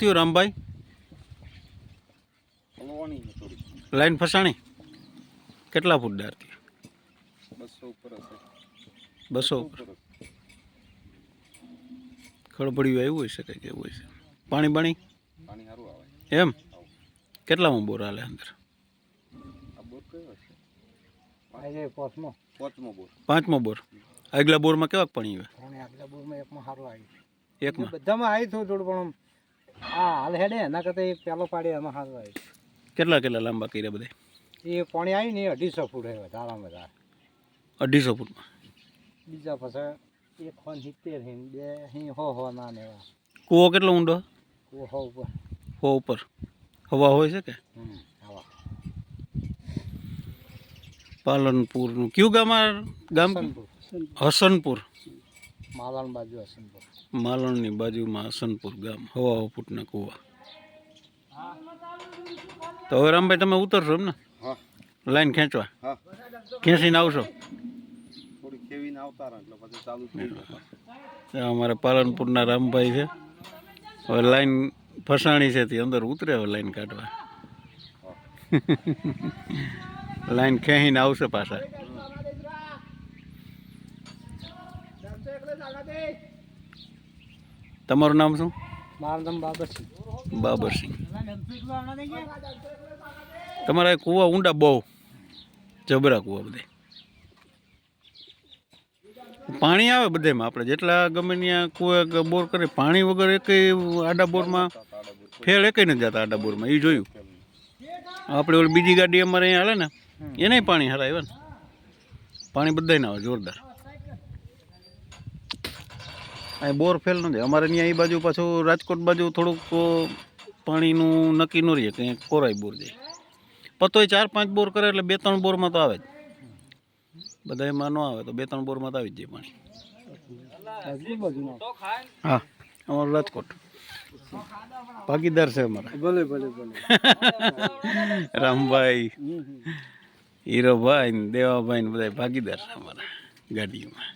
થયું રામભાઈ? લાઈન ફસાણી? કેટલા ફૂટ ડાર થયું? બસો ઉપર. બસો ઉપર ખળભળ્યું આવ્યું હોય છે કે એવું હોય છે. પાણી બાણી? સારું આવે એમ? કેટલામાં બોર હાલે અંદર? પાંચમો બોર. પાંચમો બોર આગલા બોરમાં કેવા પાણી આવે? આગલા બોરમાં એકમાં સારું આવ્યું. એકમાં? બધામાં આવી થોડું થોડું પણ આ હાલ હેડે. એના કરતાં એ પહેલો પાડે એમાં સારું આવ્યું કેટલા કેટલા લાંબા કર્યા બધા? એ પાણી આવી ને અઢીસો ફૂટ હોય વધારામાં વધારે. અઢીસો ફૂટમાં? બીજા પછી એક ફોન સિત્તેર હિન બે અહીં હો હો ના ને એવા. કૂવો કેટલો ઊંડો? ઓ હો ઉપર. હો ઉપર. હવા હોય છે કે? હમ હવા. પાલનપુરનું. કયું ગામ આ ગામ? હસનપુર. માલાણ બાજુ હસનપુર. માલણની બાજુમાં હસનપુર ગામ હવા ફૂટના કૂવા. તો હવે રામભાઈ તમે ઉતરશો એમ ને? લાઈન ખેંચવા. ખેંચીને આવશો? થોડી ખેવીને આવતા રહે એટલે પછી ચાલુ થઈ જાય. આ અમારા પાલનપુરના રામભાઈ છે. હવે લાઈન ફસાણી છે તે અંદર ઉતરે હવે લાઈન કાઢવા. લાઈન ખેંચીને આવશે પાછા. તમારું નામ શું? મારું નામ બાબરસિંહ. બાબરસિંહ. તમારા કૂવા ઊંડા બહુ. જબરા કૂવા બધે. પાણી આવે બધેમાં આપણે. જેટલા ગમે ત્યાં કુવા બોર કરે પાણી વગર એકેય આડા બોરમાં ફેર એકેય નથી જતા આડા બોરમાં. એ જોયું. આપણે ઓલી બીજી ગાડી અમારે અહીંયા હાલે ને એને પાણી હારા આવ્યા ને. પાણી બધાય આવે જોરદાર. અહીં બોર ફેલ નથી. અમારે ત્યાં એ બાજુ પાછું રાજકોટ બાજુ થોડુંક પાણીનું નક્કી ન રહીએ કંઈ કોરાય બોર જાય. પતોય ચાર પાંચ બોર કરે એટલે બે ત્રણ બોરમાં તો આવે જ. બધા એમાં ન આવે તો બે ત્રણ બોરમાં તો આવી જ જાય પાણી. હા અમારું રાજકોટ. ભાગીદાર છે અમારા. ભલે ભલે ભલે. રામભાઈ હીરોભાઈ ને દેવાભાઈ ને બધા ભાગીદાર છે અમારા ગાડીમાં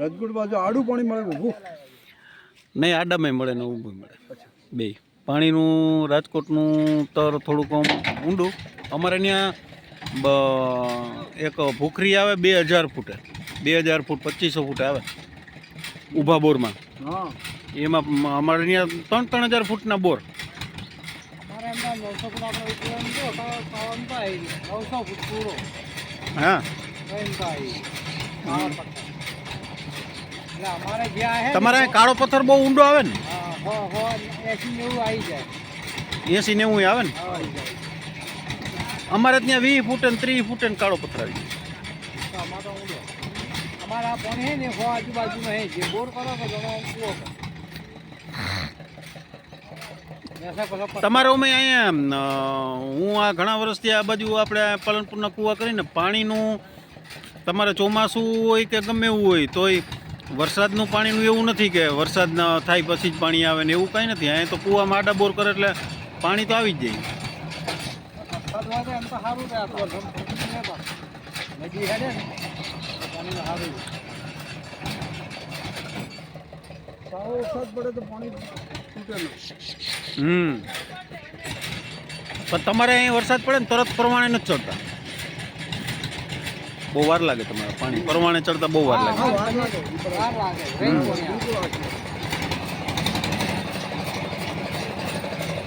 રાજકોટ બાજુ આડું પાણી મળે ઊભું નહીં આડામાં મળે ને ઊભું મળે. બે. પાણીનું રાજકોટનું તર થોડુંક આમ ઊંડું. અમારે ત્યાં એક ભૂખરી આવે બે હજાર ફૂટે. બે હજાર ફૂટ પચીસો ફૂટ આવે. ઊભા બોરમાં. હા. એમાં અમારે ત્યાં ત્રણ ત્રણ હજાર ફૂટના બોર. હા. તમારે કાળો પથ્થર બહુ ઊંડો આવે ને? એસી નેવું આવી ને? અમારે ત્યાં વીસ ફૂટ ને ત્રીસ ફૂટ ને કાળો પથ્થર આવી જાય અમારે પણ હે ને આજુબાજુમાં હે તમારે અમે અહીંયા હું આ ઘણા વર્ષથી આ બાજુ આપણે પાલનપુરના કૂવા કરીને પાણીનું તમારે ચોમાસું હોય કે ગમે એવું હોય, તોય વરસાદનું પાણીનું એવું નથી કે વરસાદ થાય પછી જ પાણી આવે ને એવું કાંઈ નથી. અહીંયા તો કૂવામાં માડા બોર કરે એટલે પાણી તો આવી જ જાય. હમ. પણ તમારે અહીં વરસાદ પડે ને તરત પ્રમાણે નથી ચડતા. બહુ વાર લાગે તમારે પાણી. પરવાણે ચડતા બહુ વાર લાગે.